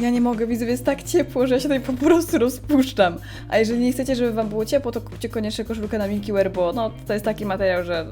Ja nie mogę, widzę, jest tak ciepło, że ja się tutaj po prostu rozpuszczam. A jeżeli nie chcecie, żeby wam było ciepło, to kupcie koniecznie koszulkę na Milky bo no, to jest taki materiał, że...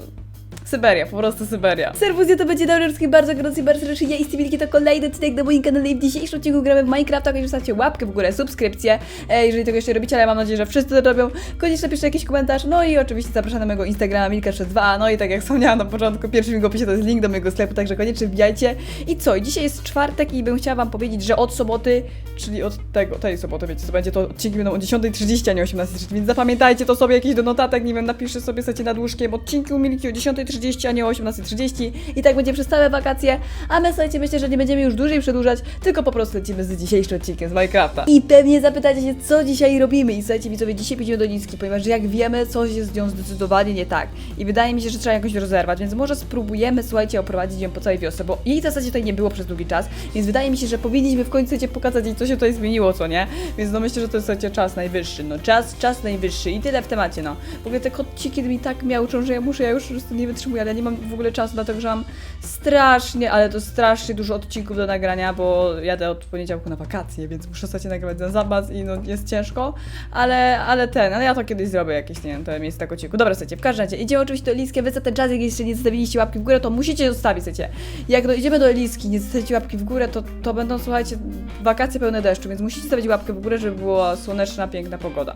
Syberia, po prostu Syberia. Serwus, to będzie wszystkim bardzo gorący bardzo serdecznie. Ja i Stevie, to kolejny odcinek na moim kanale i w dzisiejszym odcinku gramy w Minecrafta. Koniecznie zostawcie łapkę w górę, subskrypcję, e, jeżeli tego jeszcze robicie, ale mam nadzieję, że wszyscy to robią. Koniecznie napiszcie jakiś komentarz, no i oczywiście zapraszam na mojego Instagrama Milka32, no i tak jak wspomniałam na początku, pierwszym link w opisie to jest link do mojego sklepu, także koniecznie wbijajcie. I co, dzisiaj jest czwartek i bym chciała wam powiedzieć, że od soboty, czyli od tego, tej soboty, wiecie co będzie, to odcinki będą o 10.30, a nie 18.30, więc zapamiętajcie to sobie jakieś do notatek, nie wiem, sobie, słuchajcie, nad łóżkiem, odcinki u Milki o 10.30, a nie o 18.30 i tak będzie przez całe wakacje, a my, słuchajcie, myślę, że nie będziemy już dłużej przedłużać, tylko po prostu lecimy z dzisiejszym odcinkiem z Minecrafta. I pewnie zapytacie się, co dzisiaj robimy. I słuchajcie, widzowie, dzisiaj pójdziemy do Niski, ponieważ jak wiemy, coś jest z nią zdecydowanie nie tak. I wydaje mi się, że trzeba jakoś rozerwać, więc może spróbujemy, słuchajcie, oprowadzić ją po całej wiosce, bo jej w zasadzie tutaj nie było przez długi czas, więc wydaje mi się, że powinniśmy w końcu słuchajcie, pokazać co się tutaj zmieniło, co nie? Więc no myślę, że to jest słuchajcie, czas najwyższy, no czas, czas najwyższy. I tyle w temacie, no. W ogóle te kociki mi tak miauczą, że ja muszę, ja już po prostu nie ale nie mam w ogóle czasu, dlatego że mam strasznie, ale to strasznie dużo odcinków do nagrania, bo jadę od poniedziałku na wakacje, więc muszę słuchajcie nagrywać na zapas i no jest ciężko, ale, ale ten, ale ja to kiedyś zrobię jakieś, nie wiem, to miejsce tak odcinku. Dobra, słuchajcie, w każdym razie idziemy oczywiście do Eliskie, wy za ten czas, jak jeszcze nie zostawiliście łapki w górę, to musicie zostawić, słuchajcie. Jak do, idziemy do Eliski, nie zostawicie łapki w górę, to, to będą, słuchajcie, wakacje pełne deszczu, więc musicie stawić łapkę w górę, żeby była słoneczna, piękna pogoda.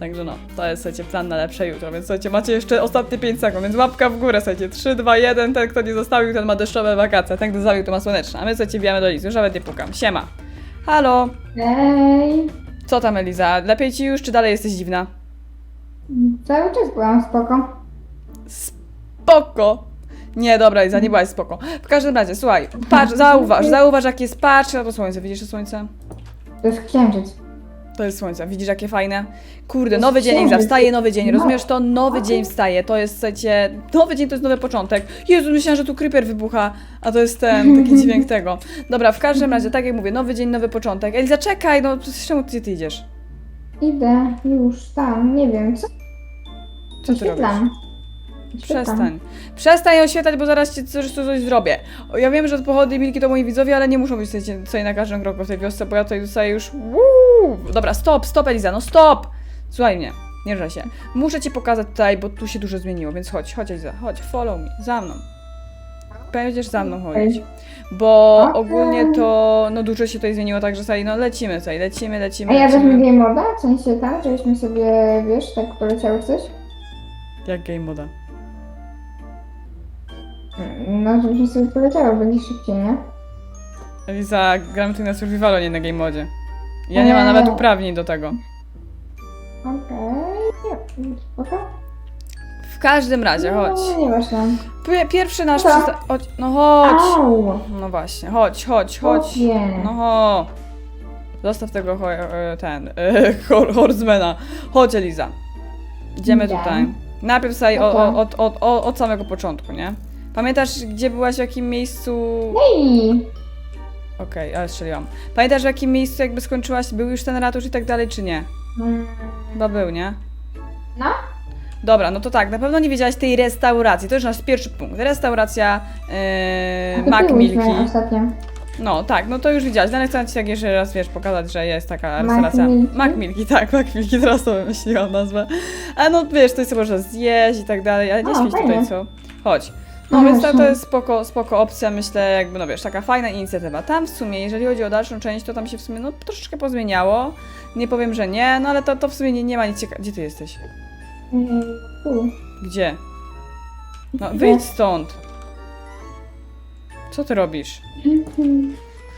Także no, to jest, słuchajcie, plan na lepsze jutro, więc słuchajcie, macie jeszcze ostatnie 5 sekund, więc łapka w górę, słuchajcie, 3, 2, 1, ten kto nie zostawił, ten ma deszczowe wakacje, ten kto zostawił, to ma słoneczne, a my, słuchajcie, bijamy do Lizy, już nawet nie pukam, siema. Halo, Ej, co tam Eliza, lepiej ci już, czy dalej jesteś dziwna? cały czas byłam spoko. Spoko! Nie, dobra, Eliza, nie byłaś spoko. W każdym razie, słuchaj, patrz, zauważ, zauważ jak jest, patrz na to słońce, widzisz to słońce? To jest księżyc. To jest słońce, widzisz jakie fajne? Kurde, nowy dzień, Eliza, wstaje nowy dzień, rozumiesz to? Nowy dzień wstaje, to jest, słuchajcie, nowy dzień to jest nowy początek. Jezu, myślałam, że tu creeper wybucha, a to jest ten, taki dźwięk tego. Dobra, w każdym razie, tak jak mówię, nowy dzień, nowy początek. Eliza, czekaj, no, czemu ty, ty idziesz? Idę już tam, nie wiem co. Co ty robisz? Oświetlam. Przestań. Przestań oświetlać, bo zaraz ci coś, coś zrobię. O, Ja wiem, że pochody i milki to moi widzowie, ale nie muszą być tutaj na każdym kroku w tej wiosce, bo ja tutaj dostaję już... Uuu. Dobra, stop, stop Eliza, no stop! Słuchaj mnie, nie ruszaj się. Muszę ci pokazać tutaj, bo tu się dużo zmieniło, więc chodź, chodź Eliza, chodź, follow me, za mną. Będziesz za mną chodzić. Bo Okej. ogólnie to, no dużo się tutaj zmieniło, także słuchaj, no lecimy tutaj, lecimy, lecimy, A ja wezmę lecimy. game moda, w sensie tam, żebyśmy sobie, wiesz, tak poleciały coś. Jak game moda? No, żebyśmy sobie poleciały, będzie szybciej, nie? Eliza, gramy tu na survivalu, nie na game modzie. Ja nie mam Eee. nawet uprawnień do tego. Okej, spoko. W każdym razie, chodź. No, nie ważne. Pi- Pierwszy nasz Co? przysta- chodź, No chodź. Au! No właśnie, chodź, chodź, chodź. Chłopie. No ho. Zostaw tego ho- e, ten, e, hor- horsemana. Chodź Eliza. Idziemy Idę. tutaj. Najpierw sobie o, od, od, o, od samego początku, nie? Pamiętasz, gdzie byłaś, w jakim miejscu... Hej! Okej, ale strzeliłam. Pamiętasz, w jakim miejscu jakby skończyłaś, był już ten ratusz i tak dalej, czy nie? Mm, Chyba był, nie? No? Dobra, no to tak, na pewno nie wiedziałaś tej restauracji. To już nasz pierwszy punkt. Restauracja yy, to Mac byłyśmy Milki. ostatnio. No tak, no to już widziałaś. Ale chcę ci tak jeszcze raz, wiesz, pokazać, że jest taka Mac restauracja. Milki? Mac Milki, tak, Mac Milki, teraz to wymyśliłam nazwę. A no wiesz, to sobie można zjeść i tak dalej, ale nie O, śmieć tutaj, fajnie. co? Chodź. No No więc to, to jest spoko, spoko opcja, myślę, jakby, no wiesz, taka fajna inicjatywa. Tam w sumie, jeżeli chodzi o dalszą część, to tam się w sumie, no troszeczkę pozmieniało. Nie powiem, że nie, no ale to, to w sumie nie, nie ma nic ciekawego. Gdzie ty jesteś? Mm, tu. Gdzie? No wyjdź stąd. Co ty robisz?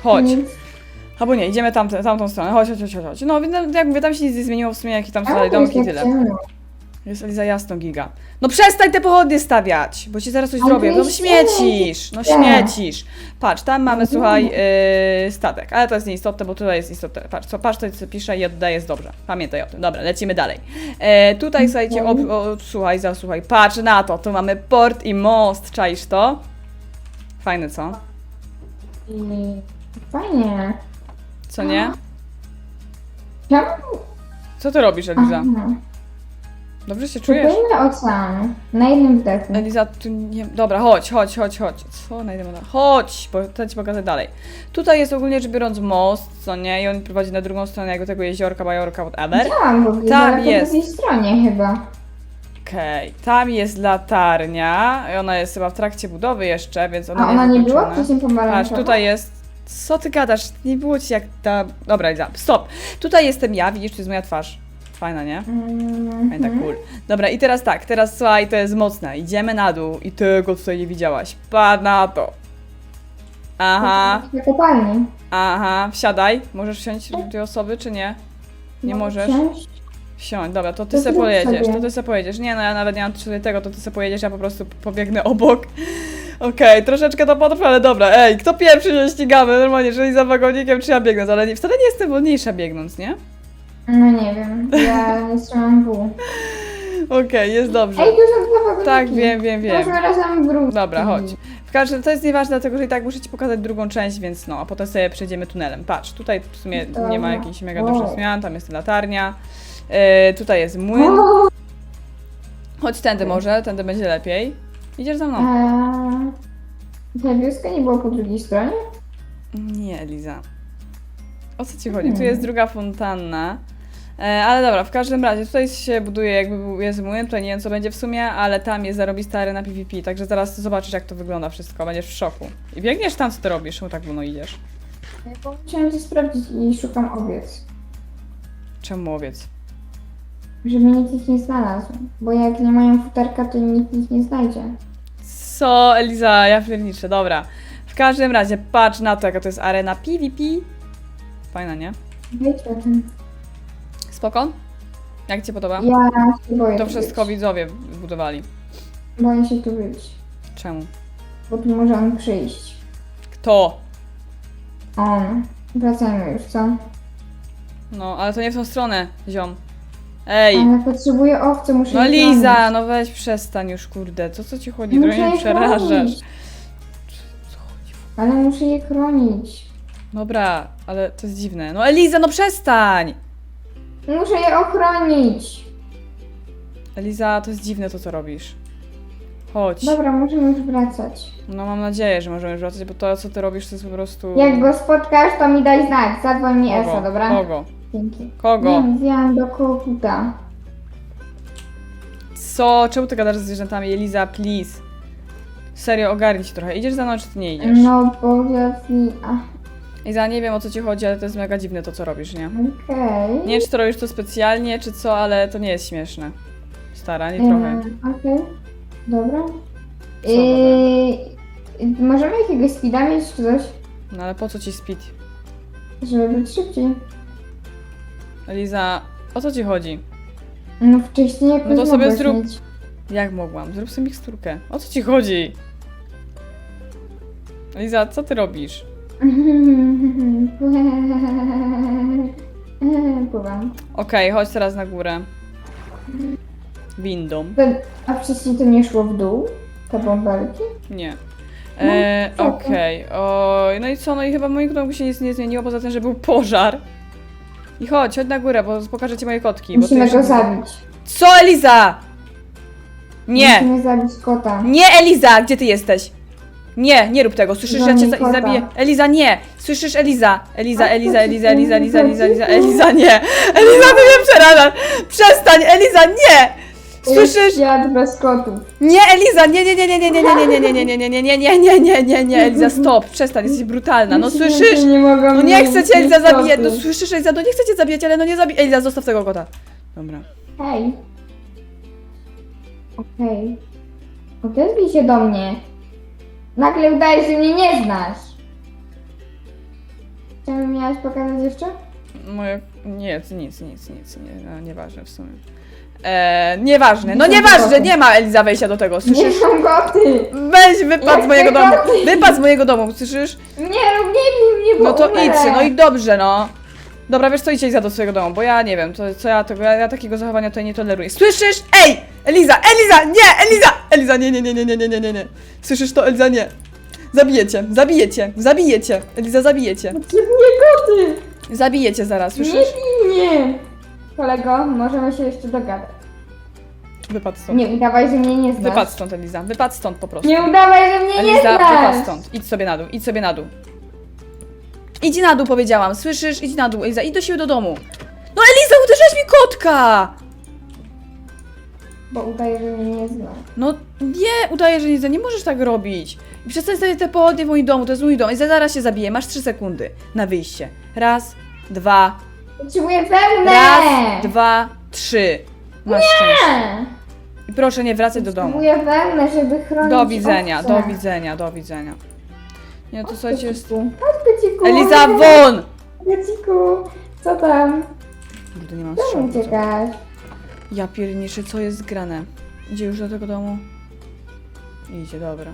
Chodź. Nic. Albo nie, idziemy tam, tamtą stronę. Chodź, chodź, chodź, chodź, chodź. No, więc jak mówię, tam się nic nie zmieniło w sumie, jakie tam są dalej domki i tyle. Jest Eliza jasno giga. No przestań te pochodnie stawiać, bo ci zaraz coś Ale zrobię. No śmiecisz, no śmiecisz. Patrz, tam mamy, słuchaj, yy, statek, ale to jest nieistotne, bo tutaj jest istotne. Patrz, co, patrz, to co pisze i oddaję jest dobrze. Pamiętaj o tym. Dobra, lecimy dalej. E, tutaj, słuchajcie, o, o, słuchaj, zasłuchaj, patrz na to, tu mamy port i most, czaisz to? Fajne, co? I Fajnie. Co nie? Co ty robisz, Eliza? Aha. Dobrze się czujesz? Kupujmy ocean na jednym wdechu. Eliza, tu nie... Dobra, chodź, chodź, chodź, chodź. Co? Na... Chodź, bo chcę ci pokazać dalej. Tutaj jest ogólnie rzecz biorąc most, co nie? I on prowadzi na drugą stronę jakby tego jeziorka, bajorka, whatever. Widziałam w ogóle, Tam ale jest. po drugiej stronie chyba. Okej, tam jest latarnia. i Ona jest chyba w trakcie budowy jeszcze, więc ona A ona jest nie była wcześniej pomarańczowa? Tutaj jest. Co ty gadasz? Nie było ci jak ta. Dobra, Liza, stop. Tutaj jestem ja, widzisz, tu jest moja twarz. Fajna, nie? Mhm. Fajna, cool. Dobra, i teraz tak, teraz słuchaj, to jest mocne. Idziemy na dół i tego tutaj nie widziałaś. Patrz na to. Aha, Na kopalni. aha, wsiadaj. Możesz wsiąść dwie osoby, czy nie? Nie Mogę możesz? wsiąść? Wsiądź, dobra, to ty To se zrób pojedziesz, sobie. to ty se pojedziesz. Nie no, ja nawet nie mam tutaj tego, to ty se pojedziesz, ja po prostu pobiegnę obok. Okej, troszeczkę to potrwa, ale dobra, ej, kto pierwszy się ścigamy? Normalnie, jeżeli za wagonikiem, czy ja biegnę, ale nie, wcale nie jestem wolniejsza biegnąc, nie? No nie wiem, ja nie trzymam W. Okej, jest dobrze. Ej, są dwa wagoniki. Tak, wiem, wiem, wiem. Możemy razem wrócić. Dobra, chodź. W każdym to jest nieważne, dlatego że i tak muszę ci pokazać drugą część, więc no, a potem sobie przejdziemy tunelem. Patrz, tutaj w sumie nie ma Dobra. jakichś mega Wow. dużych zmian, tam jest latarnia. Yy, tutaj jest młyn. O, Chodź tędy może, tędy będzie lepiej. Idziesz za mną. a, ta wioska nie była po drugiej stronie? Nie, Eliza. O co ci chodzi? Tu Hmm. jest druga fontanna. E, ale dobra, w każdym razie tutaj się buduje jakby jest młyn, tutaj nie wiem co będzie w sumie, ale tam jest zarobista arena PvP, także zaraz zobaczysz jak to wygląda wszystko, będziesz w szoku. I biegniesz tam, co ty robisz, no tak no idziesz. Ja bo Musiałam to sprawdzić i szukam owiec. Czemu owiec? Żeby nikt ich nie znalazł. Bo jak nie mają futerka, to nikt ich nie znajdzie. Co, Eliza, ja pierniczę, dobra. W każdym razie, patrz na to, jaka to jest arena PvP. Fajna, nie? Wiecie o tym. Spoko? Jak ci się podoba? Ja się boję To tu wszystko być. widzowie zbudowali. Boję się tu być. Czemu? Bo tu może on przyjść. Kto? On. Wracajmy już, co? No, ale to nie w tą stronę, ziom. Ej! Ale potrzebuję owce, muszę No je Liza, chronić. no weź przestań już, kurde. Co co ci chodzi? Muszę Trochę mnie je przerażasz. chronić. Ale muszę je chronić. Dobra, ale to jest dziwne. No Eliza, no przestań! Muszę je ochronić. Eliza, to jest dziwne to, co robisz. Chodź. Dobra, możemy już wracać. No mam nadzieję, że możemy już wracać, bo to, co ty robisz, to jest po prostu... Jak go spotkasz, to mi daj znak. Zadzwoń mi Kogo? Esa, dobra? Kogo? Dzięki. Kogo? Nie, mówiłam do koguta. Co? Czemu ty gadasz ze zwierzętami? Eliza, please. Serio, ogarnij się trochę. Idziesz za mną, czy ty nie idziesz? No, powiedz mi... Ach, Eliza, nie wiem o co ci chodzi, ale to jest mega dziwne to, co robisz, nie? okej. Nie wiem, czy to robisz to specjalnie, czy co, ale to nie jest śmieszne. Stara, nie trochę. Ym, Okej. Dobra. Co Yy, możemy jakiegoś speeda mieć czy coś? No ale po co ci speed? Żeby być szybciej. Eliza, o co ci chodzi? No wcześniej jakoś No to sobie mogłeś zrób- mieć. Jak mogłam? Zrób sobie miksturkę. O co ci chodzi? Eliza, co ty robisz? Pływam. Okej, chodź teraz na górę. Windą. A wcześniej to nie szło w dół? Te bąbelki? Nie. E, co to? Okej, oj, no i co? No i chyba w moim domu się nic nie zmieniło, poza tym, że był pożar. I chodź, chodź na górę, bo pokażę ci moje kotki. bo Musimy go zabić. Co, Eliza? Nie! Musimy zabić kota. Nie, Eliza, gdzie ty jesteś? Nie, nie rób tego. Słyszysz, że ja cię za- zabiję. Eliza, nie! Słyszysz, Eliza? Eliza, Eliza, Eliza, Eliza, Eliza, Eliza, Eliza? Eliza, nie! Eliza, ty mnie przerażasz! Przestań, Eliza, nie! Słyszysz? Świat bez kotów. Nie, Eliza, nie, nie, nie, nie, nie, nie, nie, nie, nie, nie, nie, nie, nie, nie, nie, nie, nie, nie, nie, Eliza, stop, przestań, jesteś brutalna, no słyszysz? Nie mogą No nie chcę cię, Eliza, zabijać, no słyszysz, Eliza, no nie chcę cię zabijać, ale no nie zabij, Eliza, zostaw tego kota. Dobra. Hej. Okej. Odezwij się do mnie. Nagle udajesz, że mnie nie znasz. Mi miałaś pokazać jeszcze? Moje... Nie, nic, nic, nic, nie, no, nieważne w sumie. E, nieważne, no nieważne, nie ma Eliza wejścia do tego, Nie słyszysz? są koty! Weź, wypad z mojego domu, wypad z mojego domu, słyszysz? Nie rób, nie bij mnie, bo No to umrę. idź, no i dobrze, no. Dobra, wiesz co, idź Eliza do swojego domu, bo ja nie wiem, to, co ja tego, ja, ja takiego zachowania tutaj nie toleruję. Słyszysz? Ej! Eliza, Eliza, nie, Eliza! Eliza, nie, nie, nie, nie, nie, nie, nie, nie, nie. Słyszysz to, Eliza, nie. Zabijecie, zabijecie, zabijecie. Eliza, zabijecie. Potrzebuję koty! Zabijecie zaraz, Nie słyszysz? bij mnie! Kolego, możemy się jeszcze dogadać. Wypadł stąd. Nie udawaj, że mnie nie znasz. Wypadł stąd, Eliza. Wypadł stąd po prostu. Nie udawaj, że mnie nie Eliza, wypadł znasz. stąd. Idź sobie na dół, idź sobie na dół. Idź na dół, powiedziałam. Słyszysz? Idź na dół, Eliza. Idź do siebie do domu. No Eliza, uderzyłaś mi kotka! Bo udaje, że mnie nie znasz. No nie, udaję, że nie, nie możesz tak robić. I przestań stawiać te pochodnie w moim domu, to jest mój dom. I zaraz się zabiję, masz trzy sekundy na wyjście. Raz, dwa, Potrzebuję wełnę! raz, dwa, trzy. Masz szczęście. Nie! I proszę nie wracać do domu. Potrzebuję wełnę, żeby chronić Do widzenia, owce. do widzenia, do widzenia. Nie, to słuchajcie jest... Chodź, Pyciku. Eliza, won! Pyciku, co tam? Kurde, nie mam Czemu strzału. uciekasz? Ja pierniczy, co jest grane? Idzie już do tego domu? Idzie, dobra.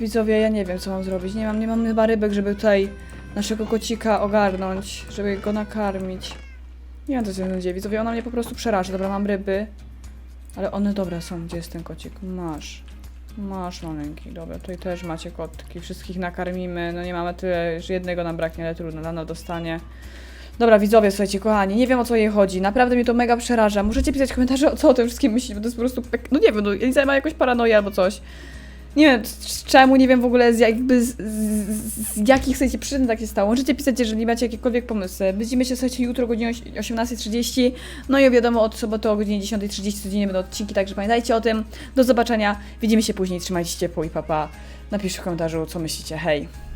Widzowie, ja nie wiem, co mam zrobić. Nie mam, nie mam chyba rybek, żeby tutaj naszego kocika ogarnąć, żeby go nakarmić. Nie wiem, co się dzieje. Widzowie, ona mnie po prostu przeraża. Dobra, mam ryby. Ale one, dobra, są. Gdzie jest ten kocik? Masz. Masz, maleńki. Dobra, tutaj też macie kotki. Wszystkich nakarmimy. No nie mamy tyle, że jednego nam braknie, ale trudno. Lana dostanie. Dobra, widzowie, słuchajcie, kochani, nie wiem o co jej chodzi. Naprawdę mnie to mega przeraża. Możecie pisać komentarze, o co o tym wszystkim myślicie, bo to jest po prostu. No nie wiem, no Eliza ma jakąś paranoję albo coś. Nie wiem, czemu, nie wiem w ogóle z jakby z, z, z jakich chcecie przyczyn tak się stało. Możecie pisać, jeżeli macie jakiekolwiek pomysły. Widzimy się, słuchajcie, jutro o godzinie oś- 18.30. No i wiadomo, od soboty o godzinie 10.30 codziennie będą odcinki, także pamiętajcie o tym. Do zobaczenia. Widzimy się później, trzymajcie się ciepło i papa. Napiszcie w komentarzu, co myślicie. Hej!